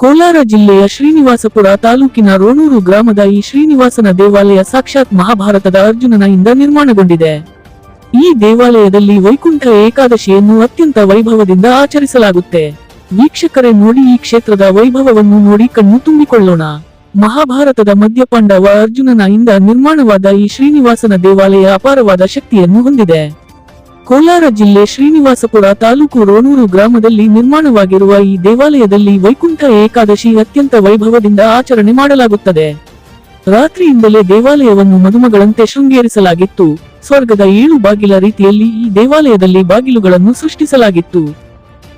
ಕೋಲಾರ ಜಿಲ್ಲೆಯ ಶ್ರೀನಿವಾಸಪುರ ತಾಲೂಕಿನ ರೋಣೂರು ಗ್ರಾಮದ ಈ ಶ್ರೀನಿವಾಸನ ದೇವಾಲಯ ಸಾಕ್ಷಾತ್ ಮಹಾಭಾರತದ ಅರ್ಜುನನ ಇಂದ ನಿರ್ಮಾಣಗೊಂಡಿದೆ. ಈ ದೇವಾಲಯದಲ್ಲಿ ವೈಕುಂಠ ಏಕಾದಶಿಯನ್ನು ಅತ್ಯಂತ ವೈಭವದಿಂದ ಆಚರಿಸಲಾಗುತ್ತೆ. ವೀಕ್ಷಕರೇ ನೋಡಿ ಈ ಕ್ಷೇತ್ರದ ವೈಭವವನ್ನು ನೋಡಿ ಕಣ್ಣು ತುಂಬಿಕೊಳ್ಳೋಣ. ಮಹಾಭಾರತದ ಮಧ್ಯಪಾಂಡವ ಅರ್ಜುನನ ಇಂದ ನಿರ್ಮಾಣವಾದ ಈ ಶ್ರೀನಿವಾಸನ ದೇವಾಲಯ ಅಪಾರವಾದ ಶಕ್ತಿಯನ್ನು ಹೊಂದಿದೆ. ಕೋಲಾರ ಜಿಲ್ಲೆ ಶ್ರೀನಿವಾಸಪುರ ತಾಲೂಕು ರೋಣೂರು ಗ್ರಾಮದಲ್ಲಿ ನಿರ್ಮಾಣವಾಗಿರುವ ಈ ದೇವಾಲಯದಲ್ಲಿ ವೈಕುಂಠ ಏಕಾದಶಿ ಅತ್ಯಂತ ವೈಭವದಿಂದ ಆಚರಣೆ ಮಾಡಲಾಗುತ್ತದೆ. ರಾತ್ರಿಯಿಂದಲೇ ದೇವಾಲಯವನ್ನು ಮದುಮಗಳಂತೆ ಶೃಂಗೇರಿಸಲಾಗಿತ್ತು. ಸ್ವರ್ಗದ ಏಳು ಬಾಗಿಲ ರೀತಿಯಲ್ಲಿ ಈ ದೇವಾಲಯದಲ್ಲಿ ಬಾಗಿಲುಗಳನ್ನು ಸೃಷ್ಟಿಸಲಾಗಿತ್ತು.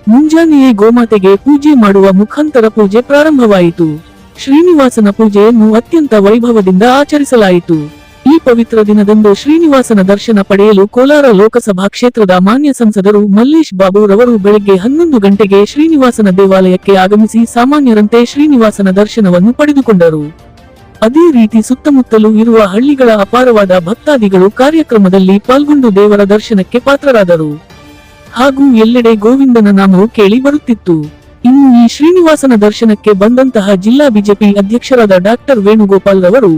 ಮುಂಜಾನೆಯೇ ಗೋಮಾತೆಗೆ ಪೂಜೆ ಮಾಡುವ ಮುಖಾಂತರ ಪೂಜೆ ಪ್ರಾರಂಭವಾಯಿತು. ಶ್ರೀನಿವಾಸನ ಪೂಜೆಯನ್ನು ಅತ್ಯಂತ ವೈಭವದಿಂದ ಆಚರಿಸಲಾಯಿತು. ಪವಿತ್ರ ದಿನದಂದು ಶ್ರೀನಿವಾಸನ ದರ್ಶನ ಪಡೆಯಲು ಕೋಲಾರ ಲೋಕಸಭಾ ಕ್ಷೇತ್ರದ ಮಾನ್ಯ ಸಂಸದರು ಮಲ್ಲೇಶ್ ಬಾಬು ರವರು ಬೆಳಗ್ಗೆ ಹನ್ನೊಂದು ಗಂಟೆಗೆ ಶ್ರೀನಿವಾಸನ ದೇವಾಲಯಕ್ಕೆ ಆಗಮಿಸಿ ಸಾಮಾನ್ಯರಂತೆ ಶ್ರೀನಿವಾಸನ ದರ್ಶನವನ್ನು ಪಡೆದುಕೊಂಡರು. ಅದೇ ರೀತಿ ಸುತ್ತಮುತ್ತಲೂ ಇರುವ ಹಳ್ಳಿಗಳ ಅಪಾರವಾದ ಭಕ್ತಾದಿಗಳು ಕಾರ್ಯಕ್ರಮದಲ್ಲಿ ಪಾಲ್ಗೊಂಡು ದೇವರ ದರ್ಶನಕ್ಕೆ ಪಾತ್ರರಾದರು. ಹಾಗೂ ಎಲ್ಲೆಡೆ ಗೋವಿಂದನ ನಾಮವು ಕೇಳಿ ಬರುತ್ತಿತ್ತು. ಇನ್ನು ಈ ಶ್ರೀನಿವಾಸನ ದರ್ಶನಕ್ಕೆ ಬಂದಂತಹ ಜಿಲ್ಲಾ ಬಿಜೆಪಿ ಅಧ್ಯಕ್ಷರಾದ ಡಾಕ್ಟರ್ ವೇಣುಗೋಪಾಲ್ ರವರು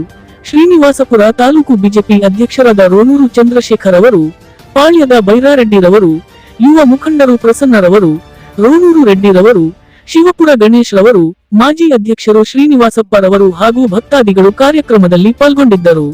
ಶ್ರೀನಿವಾಸಪುರ ತಾಲೂಕು ಬಿಜೆಪಿ ಅಧ್ಯಕ್ಷರಾದ ರೋಣೂರು ಚಂದ್ರಶೇಖರ್ ಅವರು, ಪಾಳ್ಯದ ಬೈರಾರೆಡ್ಡಿರವರು, ಯುವ ಮುಖಂಡರು ಪ್ರಸನ್ನರವರು ರೋಣೂರು ರೆಡ್ಡಿರವರು, ಶಿವಪುರ ಗಣೇಶ್ ರವರು ಮಾಜಿ ಅಧ್ಯಕ್ಷರು ಶ್ರೀನಿವಾಸಪ್ಪರವರು ಹಾಗೂ ಭಕ್ತಾದಿಗಳು ಕಾರ್ಯಕ್ರಮದಲ್ಲಿ ಪಾಲ್ಗೊಂಡಿದ್ದರು.